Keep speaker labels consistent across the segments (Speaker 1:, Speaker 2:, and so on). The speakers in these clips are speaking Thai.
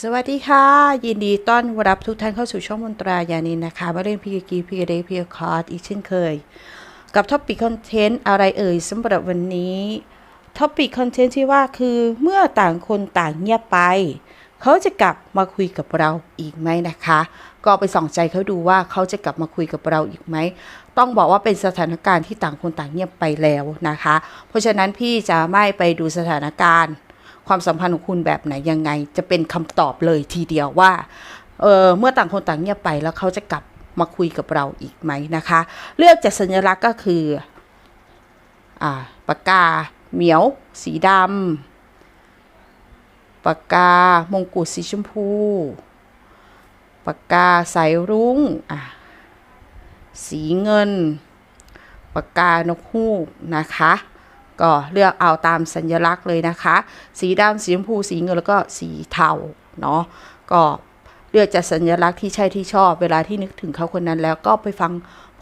Speaker 1: สวัสดีค่ะ ยินดีต้อนรับทุกท่านเข้าสู่ช่องมนตรายานินนะคะมาเล่นพีกกีพีกเดพีคอร์ดอีกเช่นเคย กับท็อปิกคอนเทนต์อะไรเอ่ยสำหรับวันนี้ท็อปิกคอนเทนต์ที่ว่าคือเมื่อต่างคนต่างเงียบไป เขาจะกลับมาคุยกับเราอีกไหมนะคะ ก็ไปส่องใจเขาดูว่าเขาจะกลับมาคุยกับเราอีกไหมต้องบอกว่าเป็นสถานการณ์ที่ต่างคนต่างเงียบไปแล้วนะคะ เพราะฉะนั้นพี่จะไม่ไปดูสถานการณ์ ความสัมพันธ์ของคุณแบบไหนยังไง จะเป็นคำตอบเลยทีเดียวว่า เออเมื่อต่างคนต่างเงียบไปแล้วเขาจะกลับมาคุยกับเราอีกไหมนะคะ เลือกจากสัญลักษณ์ก็คืออ่าปากกาเหมียว สีดำปากกามงกุฎสีชมพูปากกาสายรุ้งอะสีเงินปากกานกฮูกนะคะ ก็เลือกเอาตามสัญลักษณ์เลยนะคะ สีดำสีชมพูสีเงินแล้วก็สีเทาเนาะก็เลือกจากสัญลักษณ์ที่ใช่ที่ชอบ เวลาที่นึกถึงเขาคนนั้นแล้วก็ไปฟัง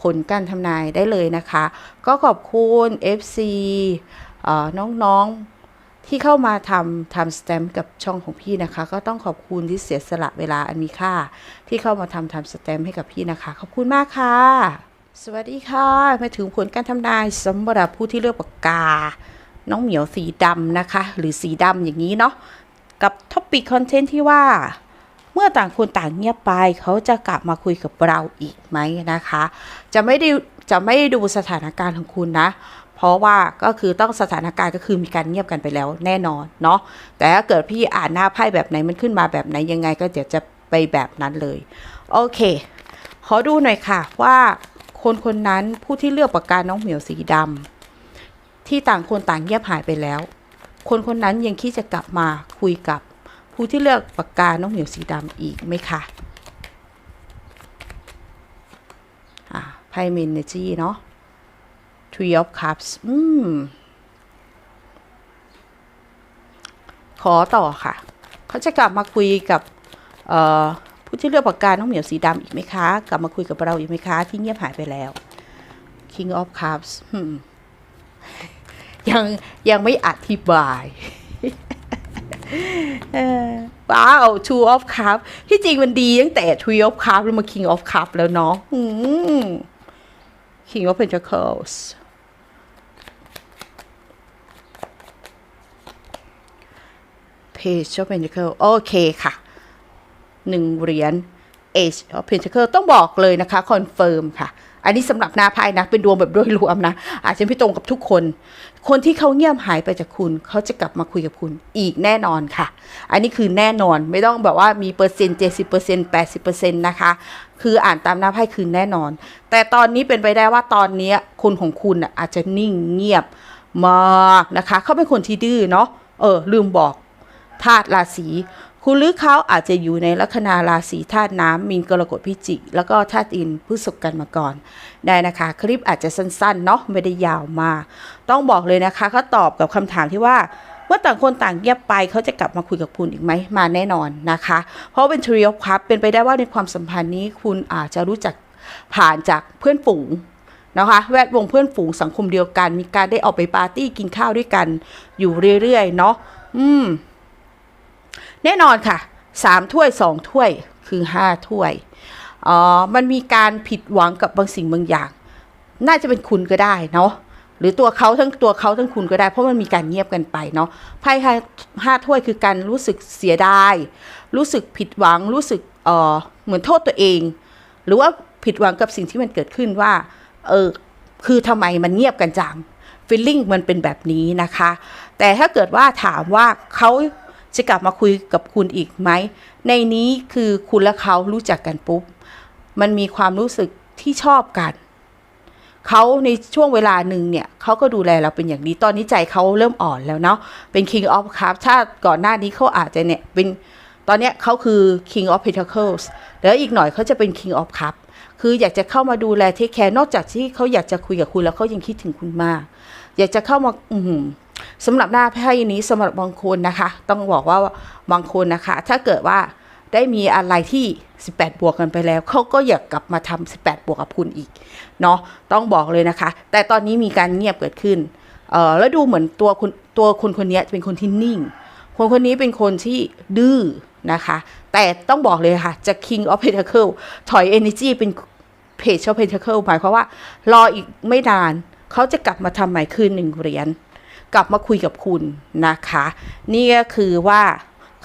Speaker 1: ผลการทำนายได้เลยนะคะ ก็ขอบคุณ FC เอ่อน้องๆที่เข้ามาทำทำสแตมป์กับช่องของพี่นะคะ ก็ต้องขอบคุณที่เสียสละเวลาอันมีค่า ที่เข้ามาทำทำสแตมป์ให้กับพี่นะคะ ขอบคุณมากค่ะ สวัสดีค่ะ มาถึงผลการทำนายสำหรับผู้ที่เลือกปากกา น้องเหมียวสีดำนะคะ หรือสีดำอย่างนี้เนาะกับท็อปปิกคอนเทนต์ที่ว่า เมื่อต่างคนต่างเงียบไป เขาจะกลับมาคุยกับเราอีกไหมนะคะ จะไม่ได้จะไม่ได้ดูสถานการณ์ของคุณนะ เพราะว่าก็คือต้องสถานการณ์ก็คือมีการเงียบกันไปแล้วแน่นอนเนาะแต่ถ้าเกิดพี่อ่านหน้าไพ่แบบไหนมันขึ้นมาแบบไหนยังไง ก็เดี๋ยวจะไปแบบนั้นเลย โอเค ขอดูหน่อยค่ะว่า คนคนนั้นผู้ที่เลือกปากกาน้องเหมียวสีดำที่ต่างคนต่างเงียบหายไปแล้ว คนคนนั้นยังคิดจะกลับมาคุยกับ ผู้ที่เลือกปากกาน้องเหมียวสีดำอีกไหมคะอ่าไพ่เมนเนจีเนาะ Three of Cups อืม ขอต่อค่ะ เขาจะกลับมาคุยกับ เอ่อ ผู้ที่เลือกปากกาน้องเหมียวสีดำอีกไหมคะ กลับมาคุยกับเราอีกไหมคะ ที่เงียบหายไปแล้ว King of Cups ยังยังไม่อธิบายว้าว Two of Cups ที่จริงมันดีตั้งแต่ Three of Cups แล้วมา King of Cups แล้วเนาะ King of Pentacles Page of Pentacles โอเคค่ะ หนึ่งเหรียญ Age of Pentacle ต้องบอกเลยนะคะคอนเฟิร์มค่ะ อันนี้สำหรับหน้าไพ่นะ เป็นดวงแบบโดยรวมนะ อาจจะไม่ตรงกับทุกคน คนที่เขาเงียบหายไปจากคุณ เขาจะกลับมาคุยกับคุณอีกแน่นอนค่ะ อันนี้คือแน่นอนไม่ต้องแบบว่ามีเปอร์เซ็นต์เจ็ดสิบเปอร์เซ็นต์แปดสิบเปอร์เซ็นต์นะคะ คืออ่านตามหน้าไพ่คือแน่นอน แต่ตอนนี้เป็นไปได้ว่าตอนนี้คนของคุณอาจจะนิ่งเงียบมากนะคะ เขาเป็นคนที่ดื้อเนาะเออลืมบอกธาตุราศี คุณหรือเขาอาจจะอยู่ในลัคนาราศีธาตุน้ำมีนกรกฎพิจิกแล้วก็ธาตุดินพฤษภกันมาก่อน ได้นะคะ คลิปอาจจะสั้นๆเนาะไม่ได้ยาวมาก ต้องบอกเลยนะคะเขาตอบกับคำถามที่ว่าเมื่อต่างคนต่างเงียบไปเขาจะกลับมาคุยกับคุณอีกไหมมาแน่นอนนะคะ เพราะเป็นทริโอคัพเป็นไปได้ว่าในความสัมพันธ์นี้คุณอาจจะรู้จักผ่านจากเพื่อนฝูงนะคะ แวดวงเพื่อนฝูงสังคมเดียวกัน มีการได้ออกไปปาร์ตี้กินข้าวด้วยกัน อยู่เรื่อยๆเนาะอืม แน่นอนค่ะสามถ้วยสองถ้วยคือห้าถ้วยอ๋อมันมีการผิดหวังกับบางสิ่งบางอย่าง น่าจะเป็นคุณก็ได้เนาะหรือตัวเขาทั้งตัวเขาทั้งคุณก็ได้ เพราะมันมีการเงียบกันไปเนาะไพ่ห้าห้าถ้วยคือการรู้สึกเสียดาย รู้สึกผิดหวังรู้สึกเออเหมือนโทษตัวเอง หรือว่าผิดหวังกับสิ่งที่มันเกิดขึ้นว่าเออคือทำไมมันเงียบกันจังฟีลลิ่งมันเป็นแบบนี้นะคะ แต่ถ้าเกิดว่าถามว่าเขา จะกลับมาคุยกับคุณอีกไหม ในนี้คือคุณและเขารู้จักกันปุ๊บ มันมีความรู้สึกที่ชอบกัน เขาในช่วงเวลาหนึ่งเนี่ยเขาก็ดูแลเราเป็นอย่างดี ตอนนี้ใจเขาเริ่มอ่อนแล้วเนาะ เป็น King of Cups ถ้าก่อนหน้านี้เขาอาจจะเนี่ยเป็น ตอนเนี้ยเขาคือ King of Pentacles แล้วอีกหน่อยเขาจะเป็น King of Cups คืออยากจะเข้ามาดูแลเทคแคร์นอกจากที่เขาอยากจะคุยกับคุณแล้วเขายังคิดถึงคุณมาก อยากจะเข้ามา อืม สำหรับหน้าไพ่นี้สำหรับบางคนนะคะ ต้องบอกว่าบางคนนะคะ ถ้าเกิดว่าได้มีอะไรที่ 18 บวกกันไปแล้ว เขาก็อยากกลับมาทำ18 บวกกับคุณอีก เนาะต้องบอกเลยนะคะ แต่ตอนนี้มีการเงียบเกิดขึ้น เออแล้วดูเหมือนตัวคุณตัวคนคนนี้เป็นคนที่นิ่ง คนคนนี้เป็นคนที่ดื้อนะคะ แต่ต้องบอกเลยค่ะ จะ King of Pentacle ถอย Energy เป็น Page of Pentacle หมายความว่า รออีกไม่นาน เขาจะกลับมาทำใหม่คืนหนึ่งเหรียญ กลับมาคุยกับคุณนะคะ นี่ก็คือว่า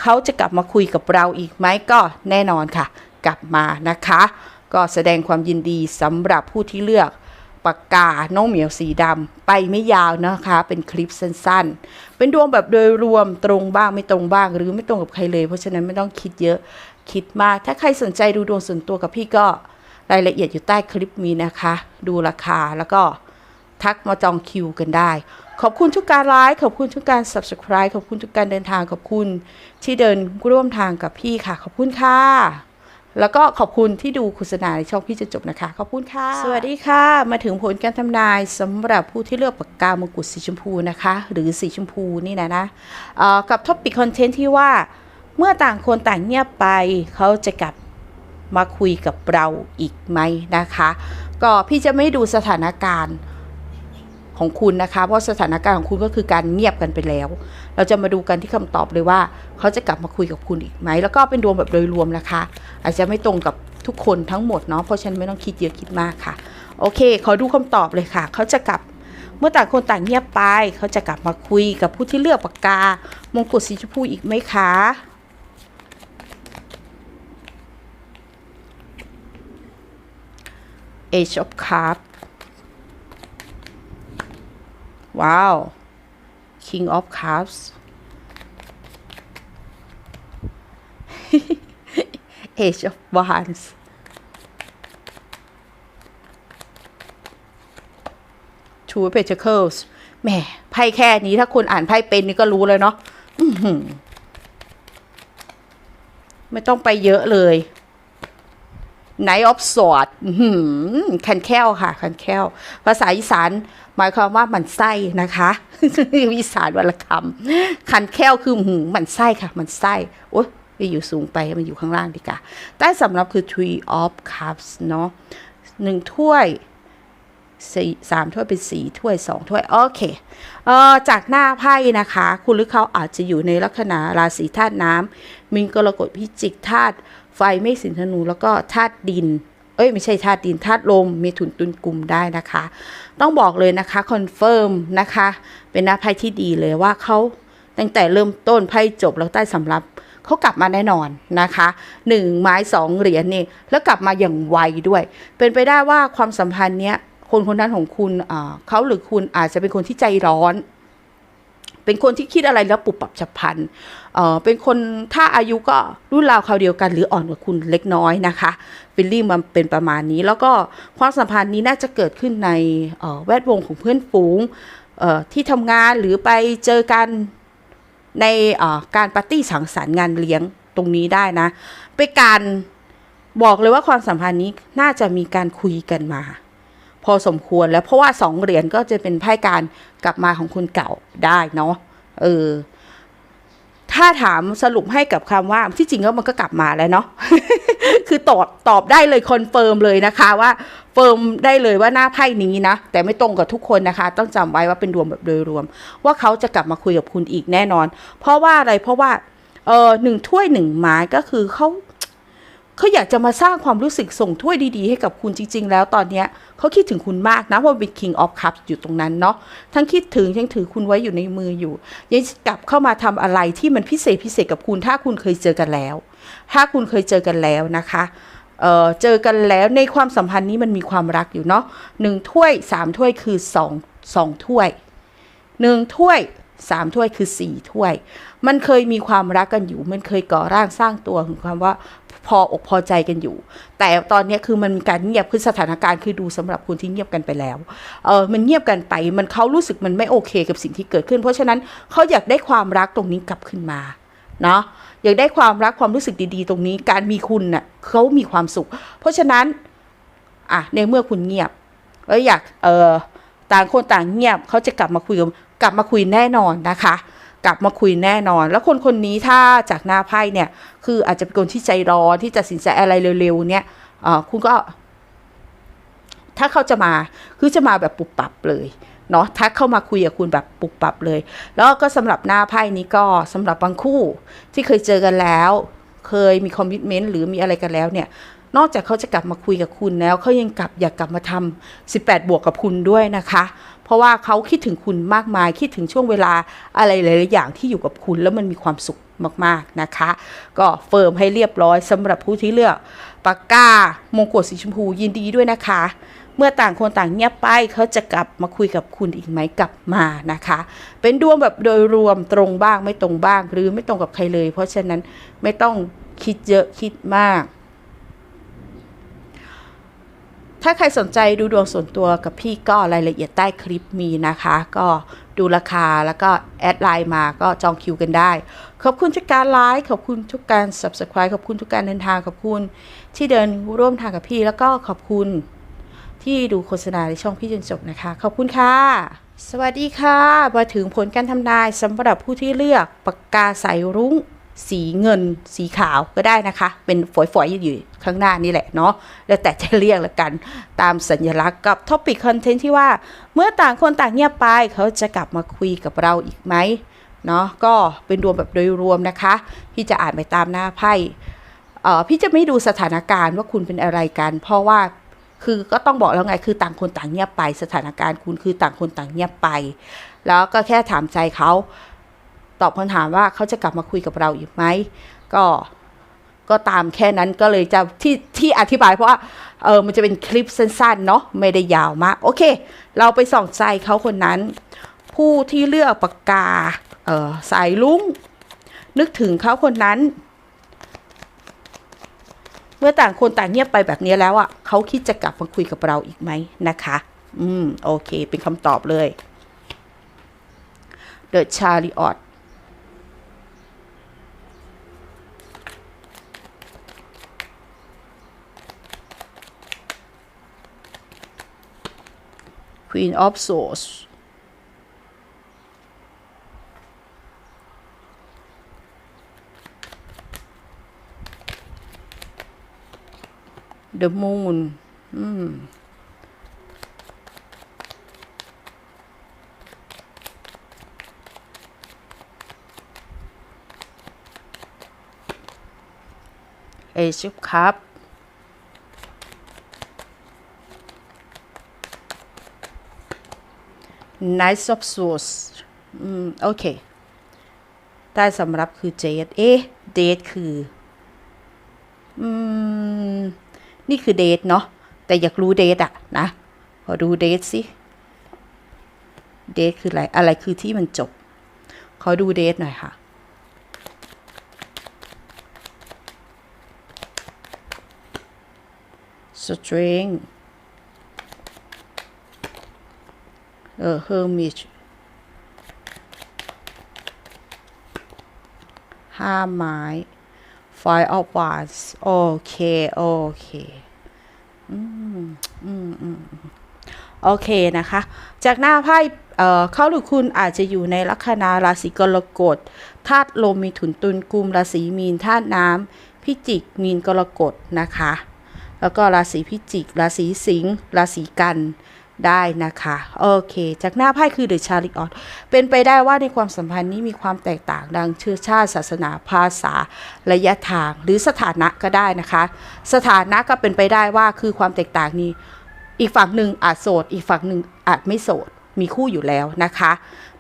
Speaker 1: เขาจะกลับมาคุยกับเราอีกไหมก็แน่นอนค่ะ กลับมานะคะ ก็แสดงความยินดีสำหรับผู้ที่เลือกปากกาน้องเหมียวสีดำไปไม่ยาวนะคะ เป็นคลิปสั้นๆ เป็นดวงแบบโดยรวมตรงบ้างไม่ตรงบ้าง หรือไม่ตรงกับใครเลย เพราะฉะนั้นไม่ต้องคิดเยอะคิดมาก ถ้าใครสนใจดูดวงส่วนตัวกับพี่ก็รายละเอียดอยู่ใต้คลิปนี้นะคะ ดูราคาแล้วก็ทักมาจองคิวกันได้ ขอบคุณทุกการไลค์ขอบคุณทุกการ subscribe ขอบคุณทุกการเดินทางขอบคุณที่เดินร่วมทางกับพี่ค่ะ ขอบคุณค่ะ แล้วก็ขอบคุณที่ดูโฆษณาในช่องพี่จะจบนะคะ ขอบคุณค่ะ สวัสดีค่ะ มาถึงผลการทำนายสำหรับผู้ที่เลือกปากกามงกุฎสีชมพูนะคะ หรือสีชมพูนี่นะนะกับท็อปิกคอนเทนต์ที่ว่าเมื่อต่างคนต่างเงียบไปเขาจะกลับมาคุยกับเราอีกไหมนะคะ ก็พี่จะไม่ดูสถานการณ์ ของคุณนะคะ เพราะสถานการณ์ของคุณก็คือการเงียบกันไปแล้ว เราจะมาดูกันที่คำตอบเลยว่า เขาจะกลับมาคุยกับคุณอีกไหม แล้วก็เป็นดวงแบบโดยรวมนะคะ อาจจะไม่ตรงกับทุกคนทั้งหมดเนาะเพราะฉันไม่ต้องคิดเยอะคิดมากค่ะ โอเค ขอดูคำตอบเลยค่ะ เขาจะกลับเมื่อต่างคนต่างเงียบไป เขาจะกลับมาคุยกับผู้ที่เลือกปากกามงกุฎสีชมพูอีกไหมคะ Age of Cup ว้าว King of Cups Age of Wands Two of Pentacles แหมไพ่แค่นี้ถ้าคุณอ่านไพ่เป็นนี่ก็รู้เลยเนาะไม่ต้องไปเยอะเลย Night of Swords อื้อหือคันแค้วค่ะคันแค้วภาษาอีสานหมายความว่ามันไส้นะคะอีสานวรรณคำคันแค้วคือหืมมันไส้ค่ะ มันไส้โอ๊ยไปอยู่สูงไปมันอยู่ข้างล่างดีกว่าใต้สำรับคือ Three of Cups เนาะหนึ่งถ้วยสี่สามถ้วยเป็นสี่ถ้วยสองถ้วย โอเคเอ่อจากหน้าไพ่นะคะ คุณหรือเขาอาจจะอยู่ในลัคนาราศีธาตุน้ำมีนกรกฎพิจิกธาตุ ไฟเมษสิงธนู แล้วก็ธาตุดิน เอ้ย ไม่ใช่ธาตุดินธาตุลม มีถุนตุนกลุ่มได้นะคะ ต้องบอกเลยนะคะคอนเฟิร์มนะคะ เป็นน้าไพ่ที่ดีเลยว่าเขาตั้งแต่เริ่มต้นไพ่จบแล้วใต้สำรับเขากลับมาแน่นอนนะคะหนึ่งไม้สองเหรียญนี่แล้วกลับมาอย่างไวด้วย เป็นไปได้ว่าความสัมพันธ์เนี้ยคนคนนั้นของคุณอ่าเขาหรือคุณอาจจะเป็นคนที่ใจร้อน เป็นคนที่คิดอะไรแล้วปุบปับฉับพลัน เออเป็นคนถ้าอายุก็รุ่นราวคราวเดียวกัน หรืออ่อนกว่าคุณเล็กน้อยนะคะฟิลลิ่งมันเป็นประมาณนี้ แล้วก็ความสัมพันธ์นี้น่าจะเกิดขึ้นในแวดวงของเพื่อนฝูงที่ทำงานหรือไปเจอกันในการปาร์ตี้สังสรรค์งานเลี้ยงตรงนี้ได้นะเป็นการบอกเลยว่าความสัมพันธ์นี้น่าจะมีการคุยกันมา พอสมควรแล้วเพราะว่าสองเหรียญก็จะเป็นไพ่การกลับมาของคุณเก่าได้เนาะเออ ถ้าถามสรุปให้กับคำว่าที่จริงแล้วมันก็กลับมาแล้วเนาะคือตอบตอบได้เลยคอนเฟิร์มเลยนะคะว่าเฟิร์มได้เลยว่าหน้าไพ่นี้นะ แต่ไม่ตรงกับทุกคนนะคะ ต้องจำไว้ว่าเป็นรวมแบบโดยรวม ว่าเขาจะกลับมาคุยกับคุณอีกแน่นอน เพราะว่าอะไรเพราะว่าเออหนึ่งถ้วยหนึ่งไม้ก็คือเขาเขาอยากจะมาสร้างความรู้สึกส่งถ้วยดีๆ ให้กับคุณจริง ๆ แล้วตอนเนี้ย เขาคิดถึงคุณมากนะเพราะเป็น King of Cups อยู่ตรงนั้นเนาะทั้งคิดถึงยังถือคุณไว้อยู่ในมืออยู่ ยังกลับเข้ามาทำอะไรที่มันพิเศษพิเศษกับคุณถ้าคุณเคยเจอกันแล้ว ถ้าคุณเคยเจอกันแล้วนะคะเออเจอกันแล้วในความสัมพันธ์นี้มันมีความรักอยู่เนาะหนึ่งถ้วยสามถ้วยคือสองสองถ้วยหนึ่งถ้วย สามถ้วยคือสี่ถ้วย มันเคยมีความรักกันอยู่ มันเคยก่อร่างสร้างตัวถึงความว่าพออกพอใจกันอยู่ แต่ตอนนี้คือมันมีการเงียบคือสถานการณ์คือดูสำหรับคุณที่เงียบกันไปแล้ว เออมันเงียบกันไป มันเขารู้สึกมันไม่โอเคกับสิ่งที่เกิดขึ้น เพราะฉะนั้นเขาอยากได้ความรักตรงนี้กลับขึ้นมาเนาะอยากได้ความรักความรู้สึกดีๆ ตรงนี้ การมีคุณน่ะเขามีความสุข เพราะฉะนั้นอะในเมื่อคุณเงียบแล้วอยากเออ ต่างคนต่างเงียบเขาจะกลับมาคุยกับกลับมาคุยแน่นอนนะคะกลับมาคุยแน่นอน แล้วคนคนนี้ถ้าจากหน้าไพ่เนี่ยคืออาจจะเป็นคนที่ใจร้อนที่จะตัดสินใจอะไรเร็วๆเนี่ยคุณก็ ถ้าเขาจะมาคือจะมาแบบปุบปับเลยเนาะทักเข้ามาคุยกับคุณแบบปุบปับเลย แล้วก็สำหรับหน้าไพ่นี้ก็สำหรับบางคู่ที่เคยเจอกันแล้ว เคยมีคอมมิชเมนต์หรือมีอะไรกันแล้วเนี่ย นอกจากเขาจะกลับมาคุยกับคุณแล้วเขายังกลับอยากกลับมาทำ18 บวกกับคุณด้วยนะคะ เพราะว่าเขาคิดถึงคุณมากมายคิดถึงช่วงเวลาอะไรหลายๆอย่างที่อยู่กับคุณแล้วมันมีความสุขมากๆนะคะ ก็เฟิร์มให้เรียบร้อยสำหรับผู้ที่เลือกปากกามงกุฎสีชมพูยินดีด้วยนะคะ เมื่อต่างคนต่างเงียบไปเขาจะกลับมาคุยกับคุณอีกไหมกลับมานะคะ เป็นดวงแบบโดยรวมตรงบ้างไม่ตรงบ้างหรือไม่ตรงกับใครเลย เพราะฉะนั้นไม่ต้องคิดเยอะคิดมาก ถ้าใครสนใจดูดวงส่วนตัวกับพี่ก็รายละเอียดใต้คลิปมีนะคะ ก็ดูราคาแล้วก็แอดไลน์มาก็จองคิวกันได้ ขอบคุณทุกการไลค์ขอบคุณทุกการ subscribe ขอบคุณทุกการเดินทางขอบคุณที่เดินร่วมทางกับพี่ แล้วก็ขอบคุณที่ดูโฆษณาในช่องพี่จนจบนะคะ ขอบคุณค่ะ สวัสดีค่ะ มาถึงผลการทำนายสำหรับผู้ที่เลือกปากกาสายรุ้ง สีเงินสีขาวก็ได้นะคะ เป็นฝอยๆอยู่ข้างหน้านี่แหละเนาะแล้วแต่จะเรียกละกันตามสัญลักษณ์กับท็อปิกคอนเทนต์ที่ว่าเมื่อต่างคนต่างเงียบไปเขาจะกลับมาคุยกับเราอีกไหมเนาะก็เป็นรวมแบบโดยรวมนะคะ พี่จะอ่านไปตามหน้าไพ่เอ่อพี่จะไม่ดูสถานการณ์ว่าคุณเป็นอะไรกัน เพราะว่าคือก็ต้องบอกแล้วไงคือต่างคนต่างเงียบไป สถานการณ์คุณคือต่างคนต่างเงียบไป แล้วก็แค่ถามใจเขา ตอบคำถามว่าเขาจะกลับมาคุยกับเราอีกไหมก็ก็ตามแค่นั้นก็เลยจะที่ที่อธิบายเพราะว่าเออมันจะเป็นคลิปสั้นๆเนาะไม่ได้ยาวมาก โอเค เราไปส่องใจเขาคนนั้น ผู้ที่เลือกปากกาเออสายลุงนึกถึงเขาคนนั้น เมื่อต่างคนต่างเงียบไปแบบนี้แล้วอะ่ะเขาคิดจะกลับมาคุยกับเราอีกไหมนะคะ อืม โอเค เป็นคำตอบเลย The Chariot Queen of Swords The Moon อืม Ace of Cups Knight of Swords อืม โอเค ใต้สำรับคือเจดเอ๊ะเดทคือ อืม นี่คือเดทเนาะ แต่อยากรู้เดทอะนะ ขอดูเดทสิเดทคืออะไร อะไรคือที่มันจบ ขอดูเดทหน่อยค่ะ string เออ hermit ห้าไม้ five of wands โอเค โอเคอืมอืมอืมโอเคนะคะ จากหน้าไพ่เออเขาหรือคุณอาจจะอยู่ในลัคนาราศีกรกฎธาตุลมมีถุนตุลกุมราศีมีนธาตุน้ำพิจิกมีนกรกฎนะคะ แล้วก็ราศีพิจิก ราศีสิงห์ราศีกัน ได้นะคะโอเค จากหน้าไพ่คือเดอะชาริออตเป็นไปได้ว่าในความสัมพันธ์นี้มีความแตกต่างดังเชื้อชาติศาสนาภาษาระยะทางหรือสถานะก็ได้นะคะ สถานะก็เป็นไปได้ว่าคือความแตกต่างนี้ อีกฝั่งหนึ่งอาจโสด อีกฝั่งหนึ่งอาจไม่โสดมีคู่อยู่แล้วนะคะ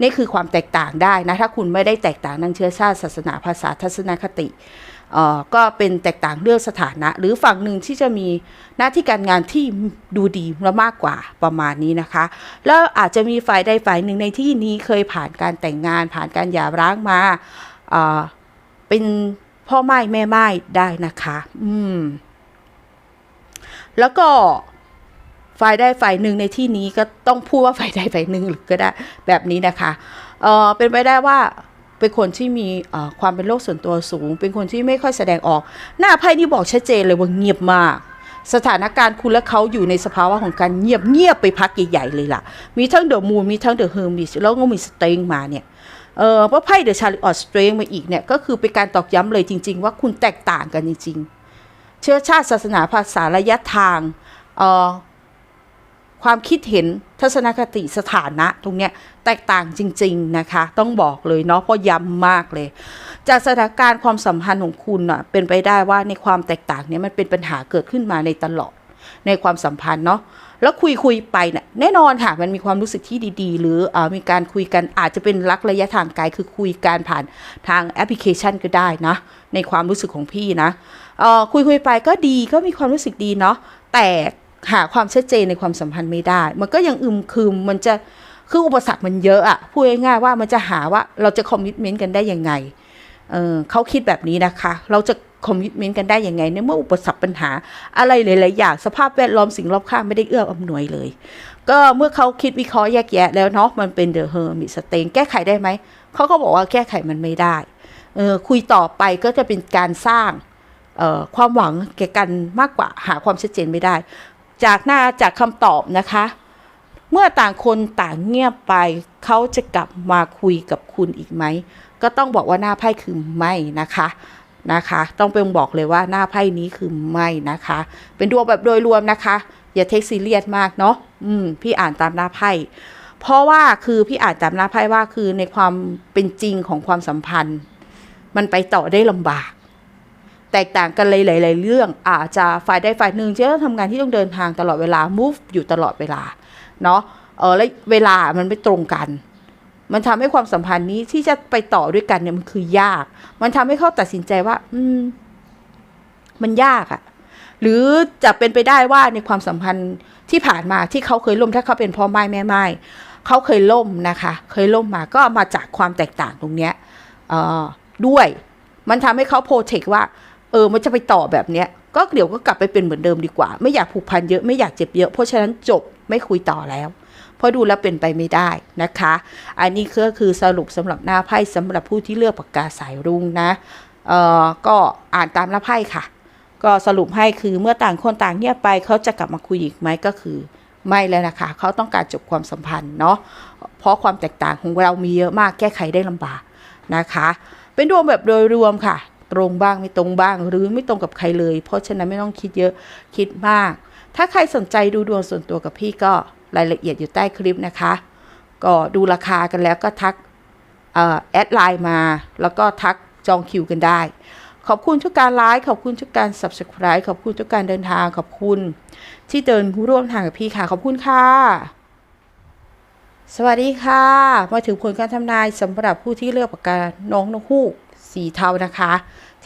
Speaker 1: นี่คือความแตกต่างได้นะ ถ้าคุณไม่ได้แตกต่างทางเชื้อชาติศาสนาภาษาทัศนคติ ก็เป็นแตกต่างเรื่องสถานะ หรือฝั่งหนึ่งที่จะมีหน้าที่การงานที่ดูดีและมากกว่าประมาณนี้นะคะ แล้วอาจจะมีฝ่ายใดฝ่ายหนึ่งในที่นี้เคยผ่านการแต่งงาน ผ่านการหย่าร้างมาเเป็นพ่อไม้แม่ไม้ได้นะคะ อืม แล้วก็ฝ่ายใดฝ่ายหนึ่งในที่นี้ก็ต้องพูดว่าฝ่ายใดฝ่ายหนึ่งหรือก็ได้แบบนี้นะคะ เออเป็นไปได้ว่า เป็นคนที่มีความเป็นโลกส่วนตัวสูง เป็นคนที่ไม่ค่อยแสดงออก หน้าไพ่นี่บอกชัดเจนเลยว่าเงียบมาก สถานการณ์คุณและเขาอยู่ในสภาวะของการเงียบเงียบไปพักใหญ่ๆเลยล่ะ มีทั้งเดอะมูนมีทั้งเดอะเฮอร์มิสแล้วก็มีสเตงมาเนี่ยเออเพราะไพ่เดอะชาริออตสเตรงมาอีกเนี่ยก็คือเป็นการตอกย้ำเลยจริง ๆ ว่าคุณแตกต่างกันจริง ๆ เชื้อชาติศาสนาภาษาระยะทางเออ ความคิดเห็นทัศนคติสถานะตรงเนี้ยแตกต่างจริง ๆ นะคะ ต้องบอกเลยเนาะเพราะย้ำมากเลย จากสถานการณ์ความสัมพันธ์ของคุณอะเป็นไปได้ว่าในความแตกต่างเนี้ยมันเป็นปัญหาเกิดขึ้นมาในตลอดในความสัมพันธ์เนาะแล้วคุยคุยไปเนี่ยแน่นอนค่ะ มันมีความรู้สึกที่ดีๆ หรืออมีการคุยกันอาจจะเป็นรักระยะทางไกลคือคุยการผ่านทางแอปพลิเคชันก็ได้นะ ในความรู้สึกของพี่นะคุยคุยไปก็ดีก็มีความรู้สึกดีเนาะแต่ หาความชัดเจนในความสัมพันธ์ไม่ได้ มันก็ยังอึมครึมมันจะคืออุปสรรคมันเยอะอะพูดง่ายๆว่ามันจะหาว่าเราจะคอมมิชเมนต์กันได้ยังไงเออเขาคิดแบบนี้นะคะ เราจะคอมมิชเมนต์กันได้ยังไงในเมื่ออุปสรรคปัญหาอะไรหลายๆอย่างสภาพแวดล้อมสิ่งรอบข้างไม่ได้เอื้ออำนวยเลย ก็เมื่อเขาคิดวิเคราะห์แยกแยะแล้วเนาะมันเป็นเดอะเฮอร์มิสเตงแก้ไขได้ไหมเขาก็บอกว่าแก้ไขมันไม่ได้เออคุยต่อไปก็จะเป็นการสร้างความหวังแก่กันมากกว่าหาความชัดเจนไม่ได้ จากหน้าจากคำตอบนะคะ เมื่อต่างคนต่างเงียบไป เขาจะกลับมาคุยกับคุณอีกไหม ก็ต้องบอกว่าหน้าไพ่คือไม่นะคะนะคะ ต้องเป็นบอกเลยว่าหน้าไพ่นี้คือไม่นะคะ เป็นดวงแบบโดยรวมนะคะ อย่าเทคซีเรียสมากเนาะอืมพี่อ่านตามหน้าไพ่เพราะว่าคือพี่อ่านตามหน้าไพ่ว่าคือในความเป็นจริงของความสัมพันธ์ มันไปต่อได้ลำบาก แตกต่างกันเลยหลาย ๆ เรื่อง อาจจะฝ่ายใดฝ่ายหนึ่งจะต้องทำงานที่ต้องเดินทางตลอดเวลา move อยู่ตลอดเวลาเนาะเออแล้วเวลามันไม่ตรงกัน มันทำให้ความสัมพันธ์นี้ที่จะไปต่อด้วยกันเนี่ยมันคือยาก มันทำให้เขาตัดสินใจว่า อืม มันยากอะหรือจะเป็นไปได้ว่าในความสัมพันธ์ที่ผ่านมาที่เขาเคยล่มถ้าเขาเป็นพ่อไม้แม่ไม้เขาเคยล่มนะคะ เคยล่มมาก็มาจากความแตกต่างตรงเนี้ยเออด้วย มันทำให้เขาโปรเทคว่า ออมันจะไปต่อแบบเนี้ยก็เดี๋ยวก็กลับไปเป็นเหมือนเดิมดีกว่า ไม่อยากผูกพันเยอะไม่อยากเจ็บเยอะ เพราะฉะนั้นจบไม่คุยต่อแล้วเพราะดูแล้วเป็นไปไม่ได้นะคะ อันนี้ก็คือสรุปสำหรับหน้าไพ่สำหรับผู้ที่เลือกปากกาสายรุ้งนะเอ่อก็อ่านตามหน้าไพ่ค่ะ ก็สรุปให้คือเมื่อต่างคนต่างเงียบไปเขาจะกลับมาคุยอีกไหมก็คือไม่แล้วนะคะเขาต้องการจบความสัมพันธ์เนาะเพราะความแตกต่างของเรามีเยอะมากแก้ไขได้ลำบากนะคะ เป็นดวงแบบโดยรวมค่ะ ตรงบ้างไม่ตรงบ้าง หรือไม่ตรงกับใครเลย เพราะฉะนั้นไม่ต้องคิดเยอะคิดมาก ถ้าใครสนใจดูดวงส่วนตัวกับพี่ก็รายละเอียดอยู่ใต้คลิปนะคะ ก็ดูราคากันแล้วก็ทักแอดไลน์มา แล้วก็ทักจองคิวกันได้ ขอบคุณทุกการไลค์ขอบคุณทุกการ subscribe ขอบคุณทุกการเดินทางขอบคุณ ที่เดินร่วมทางกับพี่ค่ะ ขอบคุณค่ะ สวัสดีค่ะ มาถึงผลการทำนายสำหรับผู้ที่เลือกปากกาน้องนกฮูกสีเทานะคะ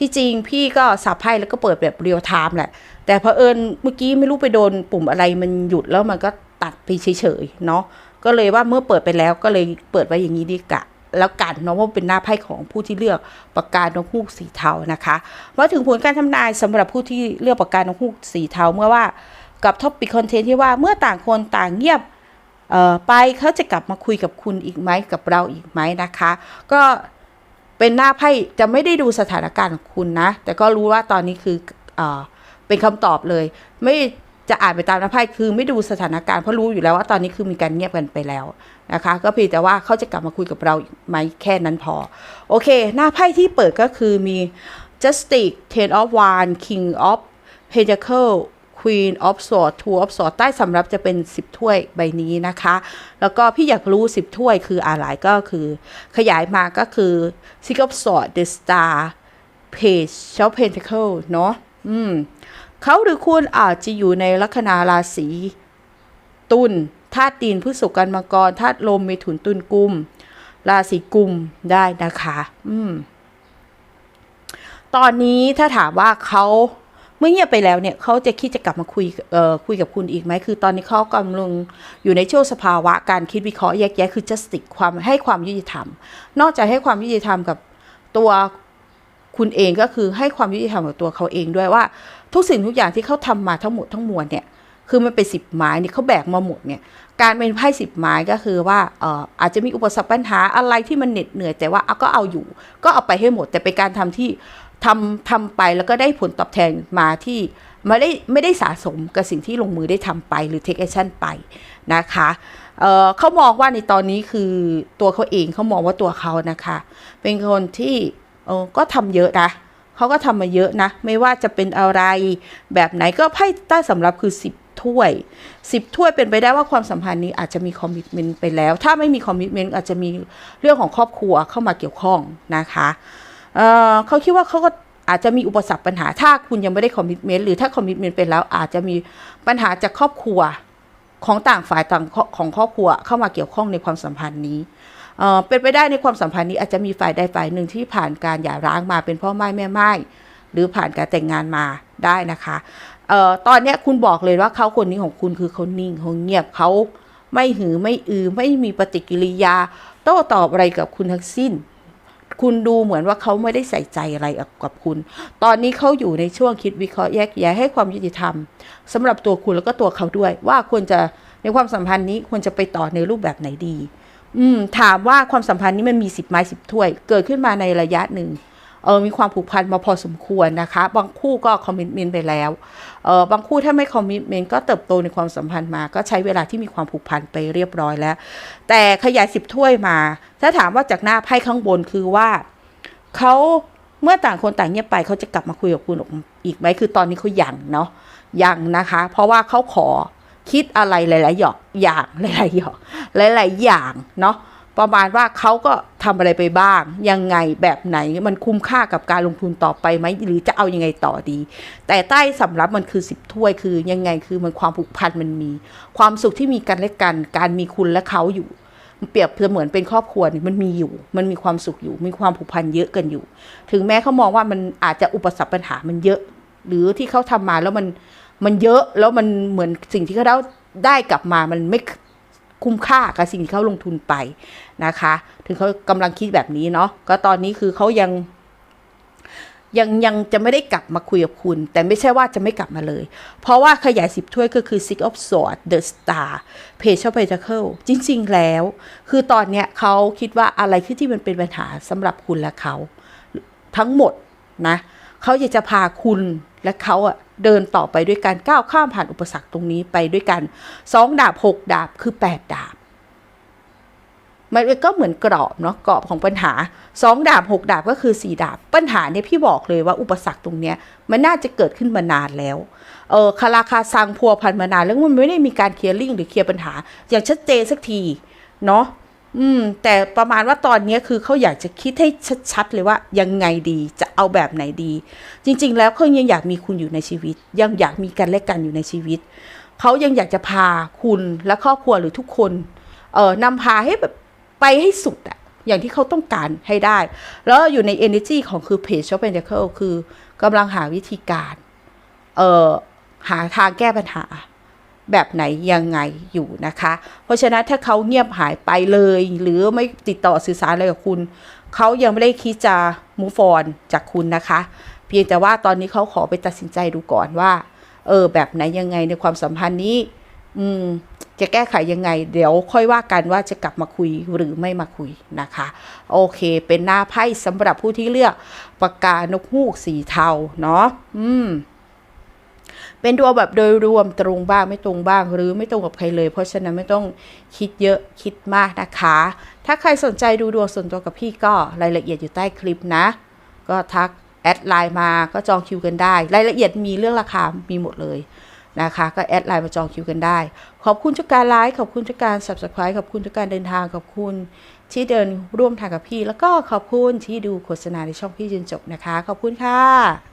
Speaker 1: ที่จริงพี่ก็สับไพ่แล้วก็เปิดแบบเรียลไทม์แหละ แต่เผอิญเมื่อกี้ไม่รู้ไปโดนปุ่มอะไรมันหยุดแล้วมันก็ตัดไปเฉยๆเนาะก็เลยว่าเมื่อเปิดไปแล้วก็เลยเปิดไว้อย่างนี้ดีกะแล้วกันเนาะว่าเป็นหน้าไพ่ของผู้ที่เลือกปากกานกฮูกสีเทานะคะมาถึงผลการทำนายสำหรับผู้ที่เลือกปากกานกฮูกสีเทาเมื่อว่ากับท็อปปิคคอนเทนต์ที่ว่าเมื่อต่างคนต่างเงียบเออไปเขาจะกลับมาคุยกับคุณอีกไหมกับเราอีกไหมนะคะ ก็ เป็นหน้าไพ่จะไม่ได้ดูสถานการณ์คุณนะ แต่ก็รู้ว่าตอนนี้คือเอเป็นคำตอบเลย ไม่จะอ่านไปตามหน้าไพ่คือไม่ดูสถานการณ์เพราะรู้อยู่แล้วว่าตอนนี้คือมีการเงียบกันไปแล้วนะคะ ก็เพียงแต่ว่าเขาจะกลับมาคุยกับเราไหมแค่นั้นพอ โอเค หน้าไพ่ที่เปิดก็คือมี Justice Ten of Wands King of Pentacle Queen of Swords Two of Swords ใต้สำรับจะเป็น 10 ถ้วยใบนี้นะคะ แล้วก็พี่อยากรู้ 10 ถ้วยคืออะไรก็คือ ขยายมาก็คือ Six of Swords The Star Page of Pentacle เนาะอืมเขาหรือคุณอาจจะอยู่ในลัคนาราศีตุลธาตุดินพฤษภกันมังกรธาตุลมเมถุนตุลกุม ราศีกุมได้นะคะ อืมตอนนี้ถ้าถามว่าเขา เมื่อเงียบไปแล้วเนี่ยเขาจะคิดจะกลับมาคุยเอ่อคุยกับคุณอีกไหมคือตอนนี้เขากำลังอยู่ในช่วงสภาวะการคิดวิเคราะห์แยกแยะคือ justice ความให้ความยุติธรรม นอกจากให้ความยุติธรรมกับตัวคุณเองก็คือให้ความยุติธรรมกับตัวเขาเองด้วยว่า ทุกสิ่งทุกอย่างที่เขาทำมาทั้งหมดทั้งมวลเนี่ยคือมันเป็นสิบไม้เนี่ยเขาแบกมาหมดเนี่ยการเป็นไพ่สิบไม้ก็คือว่าเอ่ออาจจะมีอุปสรรคปัญหาอะไรที่มันเหน็ดเหนื่อยแต่ว่าเอาก็เอาอยู่ ก็เอาไปให้หมด แต่เป็นการทำที่ ทำทำไปแล้วก็ได้ผลตอบแทนมาที่ไม่ได้ไม่ได้สะสมกับสิ่งที่ลงมือได้ทำไปหรือ take action ไปนะคะเเขามองว่าในตอนนี้คือตัวเขาเองเขามองว่าตัวเขานะคะ เป็นคนที่ก็ทำเยอะนะเขาก็ทำมาเยอะนะ ไม่ว่าจะเป็นอะไรแบบไหนก็ไพ่ใต้สำรับคือสิบถ้วยสิบถ้วยเป็นไปได้ว่าความสัมพันธ์นี้อาจจะมีคอมมิชเมนต์ไปแล้ว ถ้าไม่มีคอมมิชเมนต์อาจจะมีเรื่องของครอบครัวเข้ามาเกี่ยวข้องนะคะ เเขาคิดว่าเขาก็อาจจะมีอุปสรรคปัญหาถ้าคุณยังไม่ได้คอมมิชเมนต์หรือถ้าคอมมิชเมนต์ไปแล้วอาจจะมีปัญหาจากครอบครัวของต่างฝ่ายต่างของครอบครัวเข้ามาเกี่ยวข้องในความสัมพันธ์นี้เเป็นไปได้ในความสัมพันธ์นี้อาจจะมีฝ่ายใดฝ่ายหนึ่งที่ผ่านการหย่าร้างมาเป็นพ่อไม้แม่ไม้หรือผ่านการแต่งงานมาได้นะคะออตอนนี้คุณบอกเลยว่าเขาคนนี้ของคุณคือเขานิ่งเขาเงียบเขาไม่หือไม่อือไม่มีปฏิกิริยา โต้ตอบอะไรกับคุณทั้งสิ้น คุณดูเหมือนว่าเขาไม่ได้ใส่ใจอะไรกับคุณ ตอนนี้เขาอยู่ในช่วงคิดวิเคราะห์แยกแยะให้ความยุติธรรมสำหรับตัวคุณแล้วก็ตัวเขาด้วย ว่าควรจะในความสัมพันธ์นี้ควรจะไปต่อในรูปแบบไหนดี อืมถามว่าความสัมพันธ์นี้มันมีสิบไม้สิบถ้วย เกิดขึ้นมาในระยะหนึ่ง เออมีความผูกพันมาพอสมควรนะคะ บางคู่ก็คอมมิชเมนต์ไปแล้วเออบางคู่ถ้าไม่คอมมิชเมนต์ก็เติบโตในความสัมพันธ์มา ก็ใช้เวลาที่มีความผูกพันไปเรียบร้อยแล้ว แต่ขยายสิบถ้วยมา ถ้าถามว่าจากหน้าไพ่ข้างบนคือว่าเขาเมื่อต่างคนต่างเงียบไปเขาจะกลับมาคุยกับคุณอีกไหมคือตอนนี้เขายังเนาะยังนะคะ เพราะว่าเขาขอคิดอะไรหลายๆอย่างอย่างหลายๆอย่างหลาย ๆ อย่างเนาะ ประมาณว่าเขาก็ทำอะไรไปบ้าง ยังไงแบบไหนมันคุ้มค่ากับการลงทุนต่อไปไหมหรือจะเอายังไงต่อดี แต่ใต้สำรับมันคือสิบถ้วยคือยังไงคือมันความผูกพันมันมี ความสุขที่มีกันและกัน การมีคุณและเขาอยู่เปรียบเสมือนเป็นครอบครัวนี่มันมีอยู่ มันมีความสุขอยู่ มีความผูกพันเยอะกันอยู่ ถึงแม้เขามองว่ามันอาจจะอุปสรรคปัญหามันเยอะ หรือที่เขาทำมาแล้วมันมันเยอะแล้วมันเหมือนสิ่งที่เขาได้ได้กลับมามันไม่ คุ้มค่ากับสิ่งที่เขาลงทุนไปนะคะ ถึงเขากำลังคิดแบบนี้เนาะก็ตอนนี้คือเขายังยังยังจะไม่ได้กลับมาคุยกับคุณ แต่ไม่ใช่ว่าจะไม่กลับมาเลย เพราะว่าขยายสิบถ้วยก็คือ Six of Swords The Star Page of Pentacle จริง ๆ แล้ว คือตอนเนี้ยเขาคิดว่าอะไรคือที่มันเป็นปัญหาสำหรับคุณและเขา ทั้งหมดนะเขาอยากจะพาคุณและเขาอะ เดินต่อไปด้วยกันก้าวข้ามผ่านอุปสรรคตรงนี้ไปด้วยกันสองดาบหกดาบคือแปดดาบมันก็เหมือนกรอบเนาะกรอบของปัญหาสองดาบหกดาบก็คือสี่ดาบ ปัญหาเนี่ยพี่บอกเลยว่าอุปสรรคตรงเนี้ยมันน่าจะเกิดขึ้นมานานแล้วเออคาราคาซังพัวพันมานานแล้วมันไม่ได้มีการเคลียร์ลิงหรือเคลียร์ปัญหา อย่างชัดเจนสักทีเนาะ อืม แต่ประมาณว่าตอนนี้คือเขาอยากจะคิดให้ชัดๆเลยว่ายังไงดีจะเอาแบบไหนดี จริง ๆ แล้วเขายังอยากมีคุณอยู่ในชีวิต ยังอยากมีกันและกันอยู่ในชีวิตเขายังอยากจะพาคุณและครอบครัวหรือทุกคนเอ่อนำพาให้แบบไปให้สุดอะอย่างที่เขาต้องการให้ได้ แล้วอยู่ใน energy ของคือ page of pentacle คือกำลังหาวิธีการ เอ่อหาทางแก้ปัญหา แบบไหนยังไงอยู่นะคะ เพราะฉะนั้นถ้าเขาเงียบหายไปเลย หรือไม่ติดต่อสื่อสารอะไรกับคุณ เขายังไม่ได้คิดจะ move on จากคุณนะคะ เพียงแต่ว่าตอนนี้เขาขอไปตัดสินใจดูก่อนว่า เออ แบบไหนยังไงในความสัมพันธ์นี้ อืมจะแก้ไขยังไง เดี๋ยวค่อยว่ากันว่าจะกลับมาคุยหรือไม่มาคุยนะคะ โอเคเป็นหน้าไพ่สำหรับผู้ที่เลือกปากกานกฮูกสีเทาเนาะอืม เป็นดวงแบบโดยรวมตรงบ้างไม่ตรงบ้าง หรือไม่ตรงกับใครเลย เพราะฉะนั้นไม่ต้องคิดเยอะคิดมากนะคะ ถ้าใครสนใจดูดวงส่วนตัวกับพี่ก็รายละเอียดอยู่ใต้คลิปนะ ก็ทักแอดไลน์มาก็จองคิวกันได้ รายละเอียดมีเรื่องราคา มีหมดเลยนะคะ ก็แอดไลน์มาจองคิวกันได้ ขอบคุณทุกการไลค์ขอบคุณทุกการ subscribe ขอบคุณทุกการเดินทางขอบคุณที่เดินร่วมทางกับพี่ แล้วก็ขอบคุณที่ดูโฆษณาในช่องพี่จนจบนะคะ ขอบคุณค่ะ